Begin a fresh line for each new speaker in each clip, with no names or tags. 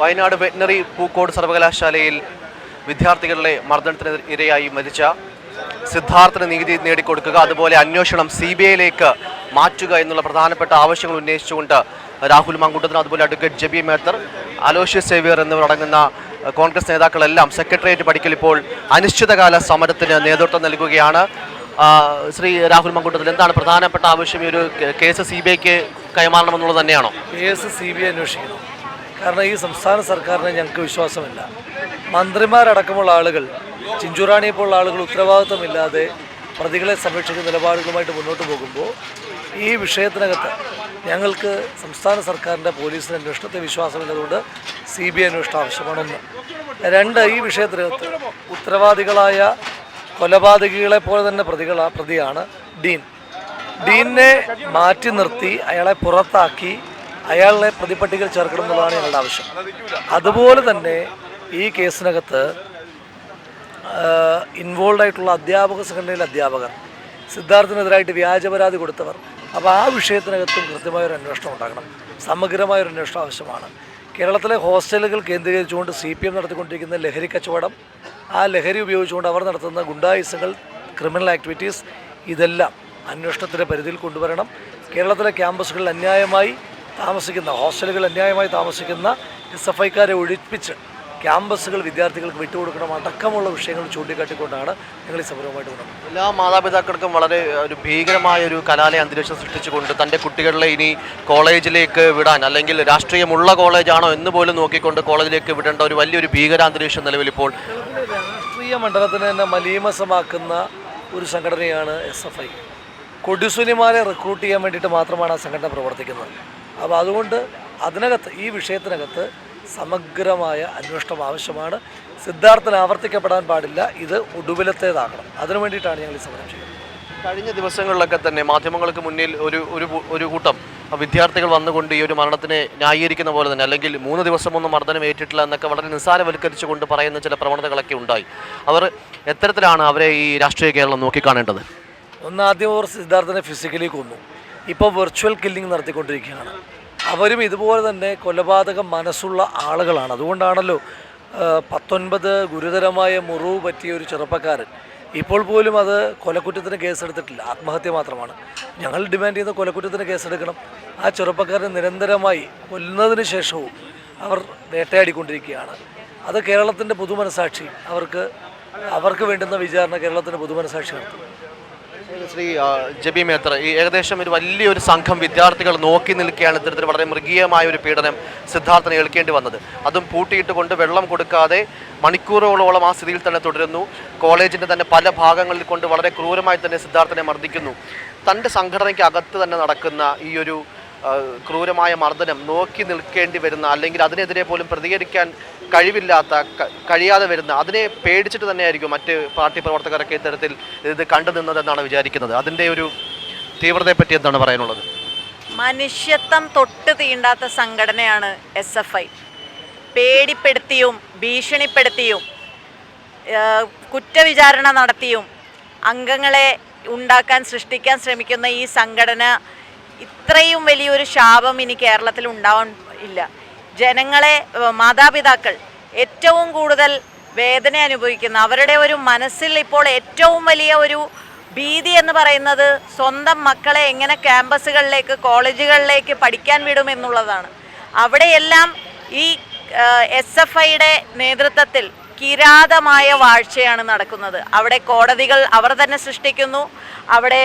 Wayanad veterinary Pookode സർവകലാശാലയിൽ വിദ്യാർത്ഥികളുടെ മർദ്ദനത്തിന് ഇരയായി മരിച്ച സിദ്ധാർത്ഥന് നീതി നേടിക്കൊടുക്കുക അതുപോലെ അന്വേഷണം സി ബി ഐയിലേക്ക് മാറ്റുക എന്നുള്ള പ്രധാനപ്പെട്ട ആവശ്യങ്ങൾ ഉന്നയിച്ചുകൊണ്ട് രാഹുൽ മാങ്കുട്ടത്തിന് അതുപോലെ അഡ്വക്കേറ്റ് ജബി മേത്തർ അലോഷ്യസ് സേവിയർ എന്നിവർ അടങ്ങുന്ന കോൺഗ്രസ് നേതാക്കളെല്ലാം സെക്രട്ടേറിയറ്റ് പഠിക്കൽ ഇപ്പോൾ അനിശ്ചിതകാല സമരത്തിന് നേതൃത്വം നൽകുകയാണ്. ശ്രീ രാഹുൽ മങ്കുട്ടത്തിൽ എന്താണ് പ്രധാനപ്പെട്ട ആവശ്യം? ഈ ഒരു കേസ് സി ബി ഐക്ക് കൈമാറണമെന്നുള്ളത് തന്നെയാണോ?
കേസ് സി ബി ഐ അന്വേഷിക്കണം. കാരണം ഈ സംസ്ഥാന സർക്കാരിനെ ഞങ്ങൾക്ക് വിശ്വാസമില്ല. മന്ത്രിമാരടക്കമുള്ള ആളുകൾ ചിഞ്ചുറാണിയെ പോലുള്ള ആളുകൾ ഉത്തരവാദിത്വമില്ലാതെ പ്രതികളെ സംരക്ഷിക്കുന്ന നിലപാടുകളുമായിട്ട് മുന്നോട്ട് പോകുമ്പോൾ ഈ വിഷയത്തിനകത്ത് ഞങ്ങൾക്ക് സംസ്ഥാന സർക്കാരിന്റെ പോലീസിന് അന്വേഷണത്തെ വിശ്വാസമില്ലതുകൊണ്ട് സി ബി ഐ അന്വേഷണം ആവശ്യമാണെന്ന്. രണ്ട് ഈ വിഷയത്തിനകത്ത് ഉത്തരവാദികളായ കൊലപാതകികളെ പോലെ തന്നെ പ്രതികളാ പ്രതിയാണ് ഡീൻ. ഡീനെ മാറ്റി നിർത്തി അയാളെ പുറത്താക്കി അയാളെ പ്രതിപട്ടികയിൽ ചേർക്കണം എന്നുള്ളതാണ് ഞങ്ങളുടെ ആവശ്യം. അതുപോലെ തന്നെ ഈ കേസിനകത്ത് ഇൻവോൾവ് ആയിട്ടുള്ള അധ്യാപക സംഘടനയിലെ അധ്യാപകർ സിദ്ധാർത്ഥിനെതിരായിട്ട് വ്യാജ പരാതി കൊടുത്തവർ അപ്പോൾ ആ വിഷയത്തിനകത്തും കൃത്യമായൊരു അന്വേഷണം ഉണ്ടാകണം. സമഗ്രമായൊരു അന്വേഷണം ആവശ്യമാണ്. കേരളത്തിലെ ഹോസ്റ്റലുകൾ കേന്ദ്രീകരിച്ചുകൊണ്ട് സി പി എം നടത്തിക്കൊണ്ടിരിക്കുന്ന ലഹരി കച്ചവടം ആ ലഹരി ഉപയോഗിച്ചുകൊണ്ട് അവർ നടത്തുന്ന ഗുണ്ടായുസങ്ങൾ ക്രിമിനൽ ആക്ടിവിറ്റീസ് ഇതെല്ലാം അന്വേഷണത്തിന്റെ പരിധിയിൽ കൊണ്ടുവരണം. കേരളത്തിലെ ക്യാമ്പസുകളിൽ അന്യായമായി താമസിക്കുന്ന ഹോസ്റ്റലുകൾ അന്യായമായി താമസിക്കുന്ന എസ് എഫ് ഐക്കാരെ ഒഴിപ്പിച്ച് ക്യാമ്പസുകൾ വിദ്യാർത്ഥികൾക്ക് വിട്ടുകൊടുക്കണം. അടക്കമുള്ള വിഷയങ്ങൾ ചൂണ്ടിക്കാട്ടിക്കൊണ്ടാണ് ഞങ്ങൾ ഈ സമരവുമായിട്ട് വന്നത്.
എല്ലാ മാതാപിതാക്കൾക്കും വളരെ ഒരു ഭീകരമായ ഒരു കലാലയ അന്തരീക്ഷം സൃഷ്ടിച്ചുകൊണ്ട് തന്റെ കുട്ടികളെ ഇനി കോളേജിലേക്ക് വിടാൻ അല്ലെങ്കിൽ രാഷ്ട്രീയമുള്ള കോളേജാണോ എന്ന് പോലും നോക്കിക്കൊണ്ട് കോളേജിലേക്ക് വിടേണ്ട ഒരു വലിയൊരു ഭീകരാന്തരീക്ഷം നിലവിൽ ഇപ്പോൾ
രാഷ്ട്രീയ മണ്ഡലത്തിന് തന്നെ മലീമസമാക്കുന്ന ഒരു സംഘടനയാണ് എസ് എഫ് ഐ കൊടിസുനിമാരെ റിക്രൂട്ട് ചെയ്യാൻ വേണ്ടിയിട്ട് മാത്രമാണ് ആ സംഘടന പ്രവർത്തിക്കുന്നത്. അപ്പോൾ അതുകൊണ്ട് അതിനകത്ത് ഈ വിഷയത്തിനകത്ത് സമഗ്രമായ അന്വേഷണം ആവശ്യമാണ്. സിദ്ധാർത്ഥന് ആവർത്തിക്കപ്പെടാൻ പാടില്ല. ഇത് ഒടുവിലത്തേതാകണം. അതിനു വേണ്ടിയിട്ടാണ് ഞങ്ങൾ ഈ സമരം ചെയ്യുന്നത്.
കഴിഞ്ഞ ദിവസങ്ങളിലൊക്കെ തന്നെ മാധ്യമങ്ങൾക്ക് മുന്നിൽ ഒരു ഒരു ഒരു കൂട്ടം വിദ്യാർത്ഥികൾ വന്നുകൊണ്ട് ഈ ഒരു മരണത്തിനെ ന്യായീകരിക്കുന്ന പോലെ തന്നെ അല്ലെങ്കിൽ മൂന്ന് ദിവസം ദിവസമൊന്നും മർദ്ദനം ഏറ്റിട്ടില്ല എന്നൊക്കെ വളരെ നിസ്സാരവൽക്കരിച്ചുകൊണ്ട് പറയുന്ന ചില പ്രവണതകളൊക്കെ ഉണ്ടായി. അവർ എത്തരത്തിലാണ് അവരെ ഈ രാഷ്ട്രീയ കേരളം നോക്കിക്കാണേണ്ടത്?
ഒന്നാദ്യം അവർ സിദ്ധാർത്ഥനെ ഫിസിക്കലി കൊന്നു. ഇപ്പോൾ വെർച്വൽ കില്ലിംഗ് നടത്തിക്കൊണ്ടിരിക്കുകയാണ്. അവരും ഇതുപോലെ തന്നെ കൊലപാതക മനസ്സുള്ള ആളുകളാണ്. അതുകൊണ്ടാണല്ലോ പത്തൊൻപത് ഗുരുതരമായ മുറിവ് പറ്റിയ ഒരു ചെറുപ്പക്കാരൻ ഇപ്പോൾ പോലും അത് കൊലക്കുറ്റത്തിന് കേസെടുത്തിട്ടില്ല ആത്മഹത്യ മാത്രമാണ്. ഞങ്ങൾ ഡിമാൻഡ് ചെയ്യുന്ന കൊലക്കുറ്റത്തിന് കേസെടുക്കണം ആ ചെറുപ്പക്കാരൻ നിരന്തരമായി കൊല്ലുന്നതിന് ശേഷവും അവർ വേട്ടയാടിക്കൊണ്ടിരിക്കുകയാണ്. അത് കേരളത്തിന്റെ പൊതുമനസാക്ഷി. അവർക്ക് അവർക്ക് വേണ്ടുന്ന വിചാരണ കേരളത്തിന്റെ പൊതുമനസാക്ഷി നടത്തും.
ശ്രീ ജബി മേത്ര ഈ ഏകദേശം ഒരു വലിയൊരു സംഘം വിദ്യാർത്ഥികൾ നോക്കി നിൽക്കുകയാണ് ഇത്തരത്തിൽ വളരെ മൃഗീയമായ ഒരു പീഡനം സിദ്ധാർത്ഥന് ഏൽക്കേണ്ടി വന്നത്. അതും പൂട്ടിയിട്ട് കൊണ്ട് വെള്ളം കൊടുക്കാതെ മണിക്കൂറുകളോളം ആ സ്ഥിതിയിൽ തന്നെ തുടരുന്നു. കോളേജിന്റെ തന്നെ പല ഭാഗങ്ങളിൽ കൊണ്ട് വളരെ ക്രൂരമായി തന്നെ സിദ്ധാർത്ഥനെ മർദ്ദിക്കുന്നു. തന്റെ സംഘടനയ്ക്ക് അകത്ത് തന്നെ നടക്കുന്ന ഈ ഒരു ക്രൂരമായ മർദ്ദനം നോക്കി നിൽക്കേണ്ടി വരുന്ന അല്ലെങ്കിൽ അതിനെതിരെ പോലും പ്രതികരിക്കാൻ കഴിവില്ലാത്ത കഴിയാതെ വരുന്ന അതിനെ പേടിച്ചിട്ട് തന്നെയായിരിക്കും മറ്റ് പാർട്ടി പ്രവർത്തകരൊക്കെ ഇത്തരത്തിൽ ഇത് കണ്ടു നിന്നതെന്നാണ് വിചാരിക്കുന്നത്. അതിന്റെ ഒരു തീവ്രതയെ പറ്റി എന്താണ് പറയാനുള്ളത്?
മനുഷ്യത്വം തൊട്ട് തീണ്ടാത്ത സംഘടനയാണ് എസ് എഫ് ഐ. പേടിപ്പെടുത്തിയും ഭീഷണിപ്പെടുത്തിയും കുറ്റവിചാരണ നടത്തിയും അംഗങ്ങളെ ഉണ്ടാക്കാൻ സൃഷ്ടിക്കാൻ ശ്രമിക്കുന്ന ഈ സംഘടന ഇത്രയും വലിയൊരു ശാപം ഇനി കേരളത്തിൽ ഉണ്ടാവാൻ ഇല്ല. ജനങ്ങളെ മാതാപിതാക്കൾ ഏറ്റവും കൂടുതൽ വേദന അനുഭവിക്കുന്ന അവരുടെ ഒരു മനസ്സിൽ ഇപ്പോൾ ഏറ്റവും വലിയ ഒരു ഭീതി എന്ന് പറയുന്നത് സ്വന്തം മക്കളെ എങ്ങനെ ക്യാമ്പസുകളിലേക്ക് കോളേജുകളിലേക്ക് പഠിക്കാൻ വിടുമെന്നുള്ളതാണ് അവിടെയെല്ലാം ഈ എസ് എഫ് ഐയുടെ നേതൃത്വത്തിൽ കിരാതമായ വാഴ്ചയാണ് നടക്കുന്നത്. അവിടെ കോടതികൾ അവർ തന്നെ സൃഷ്ടിക്കുന്നു. അവിടെ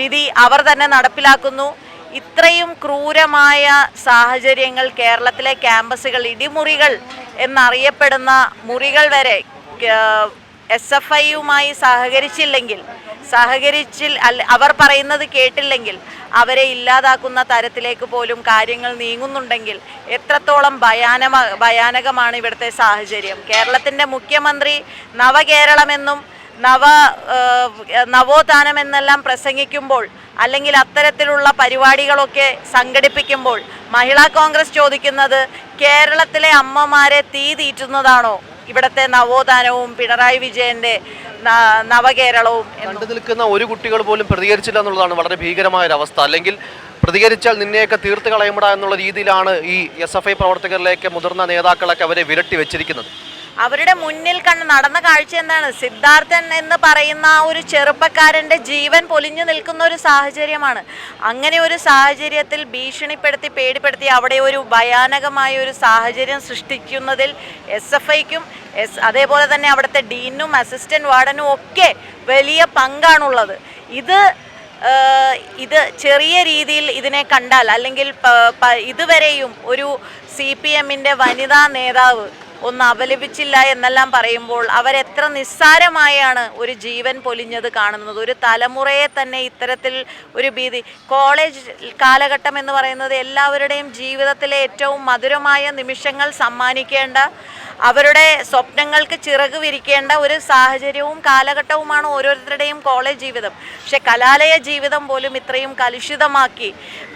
വിധി അവർ തന്നെ നടപ്പിലാക്കുന്നു. ഇത്രയും ക്രൂരമായ സാഹചര്യങ്ങൾ കേരളത്തിലെ ക്യാമ്പസുകൾ ഇടിമുറികൾ എന്നറിയപ്പെടുന്ന മുറികൾ വരെ എസ് എഫ് ഐയുമായി സഹകരിച്ചില്ലെങ്കിൽ സഹകരിച്ചിൽ അല്ല അവർ പറയുന്നത് കേട്ടില്ലെങ്കിൽ അവരെ ഇല്ലാതാക്കുന്ന തരത്തിലേക്ക് പോലും കാര്യങ്ങൾ നീങ്ങുന്നുണ്ടെങ്കിൽ എത്രത്തോളം ഭയാനമ ഭയാനകമാണ് ഇവിടുത്തെ സാഹചര്യം. കേരളത്തിന്റെ മുഖ്യമന്ത്രി നവകേരളമെന്നും നവ നവോത്ഥാനം എന്നെല്ലാം പ്രസംഗിക്കുമ്പോൾ അല്ലെങ്കിൽ അത്തരത്തിലുള്ള പരിപാടികളൊക്കെ സംഘടിപ്പിക്കുമ്പോൾ മഹിളാ കോൺഗ്രസ് ചോദിക്കുന്നത് കേരളത്തിലെ അമ്മമാരെ തീ തീറ്റുന്നതാണോ? ഇവിടുത്തെ നവോത്ഥാനവും പിണറായി വിജയന്റെ നവകേരളവും
കണ്ടു നിൽക്കുന്ന ഒരു കുട്ടികൾ പോലും പ്രതികരിച്ചില്ല എന്നുള്ളതാണ് വളരെ ഭീകരമായ ഒരു അവസ്ഥ അല്ലെങ്കിൽ പ്രതികരിച്ചാൽ നിന്നെയൊക്കെ തീർത്ത് കളയുമട എന്നുള്ള രീതിയിലാണ് ഈ എസ് എഫ് ഐ പ്രവർത്തകരിലേക്ക് മുതിർന്ന നേതാക്കളൊക്കെ അവരെ വിരട്ടി വെച്ചിരിക്കുന്നത്.
അവരുടെ മുന്നിൽ കണ്ട് നടന്ന കാഴ്ച എന്താണ്? സിദ്ധാർത്ഥൻ എന്ന് പറയുന്ന ആ ഒരു ചെറുപ്പക്കാരന്റെ ജീവൻ പൊലിഞ്ഞു നിൽക്കുന്ന ഒരു സാഹചര്യമാണ്. അങ്ങനെ ഒരു സാഹചര്യത്തിൽ ഭീഷണിപ്പെടുത്തി പേടിപ്പെടുത്തി അവിടെ ഒരു ഭയാനകമായ ഒരു സാഹചര്യം സൃഷ്ടിക്കുന്നതിൽ എസ് എഫ് ഐക്കും എസ് അതേപോലെ തന്നെ അവിടുത്തെ ഡീനും അസിസ്റ്റന്റ് വാർഡനും ഒക്കെ വലിയ പങ്കാണുള്ളത്. ഇത് ഇത് ചെറിയ രീതിയിൽ ഇതിനെ കണ്ടാൽ അല്ലെങ്കിൽ ഇതുവരെയും ഒരു സി പി എമ്മിന്റെ വനിതാ നേതാവ് ഒന്ന് അപലപിച്ചില്ല എന്നെല്ലാം പറയുമ്പോൾ അവരെത്ര നിസ്സാരമായാണ് ഒരു ജീവൻ പൊലിഞ്ഞത് കാണുന്നത്. ഒരു തലമുറയെ തന്നെ ഇത്തരത്തിൽ ഒരു ഭീതി. കോളേജ് കാലഘട്ടം എന്ന് പറയുന്നത് എല്ലാവരുടെയും ജീവിതത്തിലെ ഏറ്റവും മധുരമായ നിമിഷങ്ങൾ സമ്മാനിക്കേണ്ട അവരുടെ സ്വപ്നങ്ങൾക്ക് ചിറക് വിരിക്കേണ്ട ഒരു സാഹചര്യവും കാലഘട്ടവുമാണ് ഓരോരുത്തരുടെയും കോളേജ് ജീവിതം. പക്ഷെ കലാലയ ജീവിതം പോലും ഇത്രയും കലുഷിതമാക്കി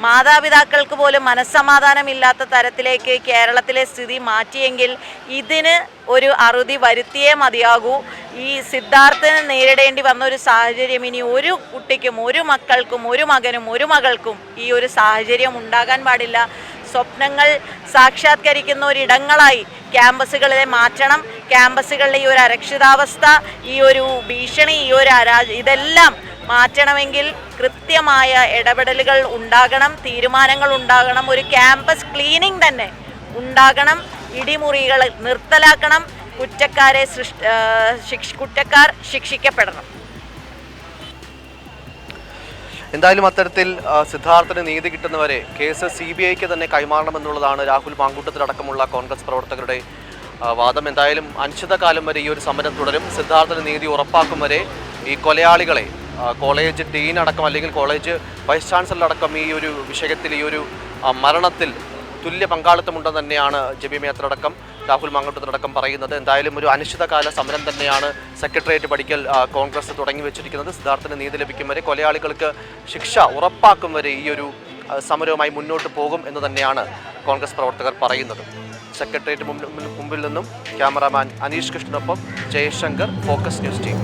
മാതാപിതാക്കൾക്ക് പോലും മനസ്സമാധാനമില്ലാത്ത തരത്തിലേക്ക് കേരളത്തിലെ സ്ഥിതി മാറ്റിയെങ്കിൽ ഇതിന് ഒരു അറുതി വരുത്തിയേ മതിയാകൂ. ഈ സിദ്ധാർത്ഥന് നേരിടേണ്ടി വന്ന ഒരു സാഹചര്യം ഇനി ഒരു കുട്ടിക്കും ഒരു മക്കൾക്കും ഒരു മകനും ഒരു മകൾക്കും ഈ ഒരു സാഹചര്യം ഉണ്ടാകാൻ പാടില്ല. സ്വപ്നങ്ങൾ സാക്ഷാത്കരിക്കുന്ന ഒരിടങ്ങളായി ക്യാമ്പസുകളിലെ മാറ്റണം ക്യാമ്പസുകളിലെ ഈ ഒരു അരക്ഷിതാവസ്ഥ ഈ ഒരു ഭീഷണി ഈ ഒരു അരാജ ഇതെല്ലാം മാറ്റണമെങ്കിൽ കൃത്യമായ ഇടപെടലുകൾ ഉണ്ടാകണം തീരുമാനങ്ങൾ ഉണ്ടാകണം ഒരു ക്യാമ്പസ് ക്ലീനിങ് തന്നെ ഉണ്ടാകണം ഇടിമുറികൾ നിർത്തലാക്കണം കുറ്റക്കാരെ സൃഷ്ടി കുറ്റക്കാർ ശിക്ഷിക്കപ്പെടണം.
എന്തായാലും അത്തരത്തിൽ സിദ്ധാർത്ഥന് നീതി കിട്ടുന്നവരെ കേസ് സി ബി ഐക്ക് തന്നെ കൈമാറണമെന്നുള്ളതാണ് രാഹുൽ മാങ്കൂട്ടത്തിലടക്കമുള്ള കോൺഗ്രസ് പ്രവർത്തകരുടെ വാദം. എന്തായാലും അനിശ്ചിതകാലം വരെ ഈ ഒരു സമരം തുടരും. സിദ്ധാർത്ഥന് നീതി ഉറപ്പാക്കും വരെ ഈ കൊലയാളികളെ കോളേജ് ഡീൻ അടക്കം അല്ലെങ്കിൽ കോളേജ് വൈസ് ചാൻസലർ അടക്കം ഈ ഒരു വിഷയത്തിൽ ഈ ഒരു മരണത്തിൽ തുല്യ പങ്കാളിത്തമുണ്ടെന്ന് തന്നെയാണ് ജബി മേത്തറടക്കം രാഹുൽ മാങ്ങോട്ടത്തിനടക്കം പറയുന്നത്. എന്തായാലും ഒരു അനിശ്ചിതകാല സമരം തന്നെയാണ് സെക്രട്ടേറിയറ്റ് പഠിക്കൽ കോൺഗ്രസ് തുടങ്ങി വെച്ചിരിക്കുന്നത്. സിദ്ധാർത്ഥന് നീതി ലഭിക്കും വരെ കൊലയാളികൾക്ക് ശിക്ഷ ഉറപ്പാക്കും വരെ ഈ ഒരു സമരവുമായി മുന്നോട്ട് പോകും എന്ന് തന്നെയാണ് കോൺഗ്രസ് പ്രവർത്തകർ പറയുന്നത്. സെക്രട്ടേറിയറ്റ് മുമ്പിൽ നിന്നും ക്യാമറാമാൻ അനീഷ് കൃഷ്ണനൊപ്പം ജയശങ്കർ ഫോക്കസ് ന്യൂസ് ടീം.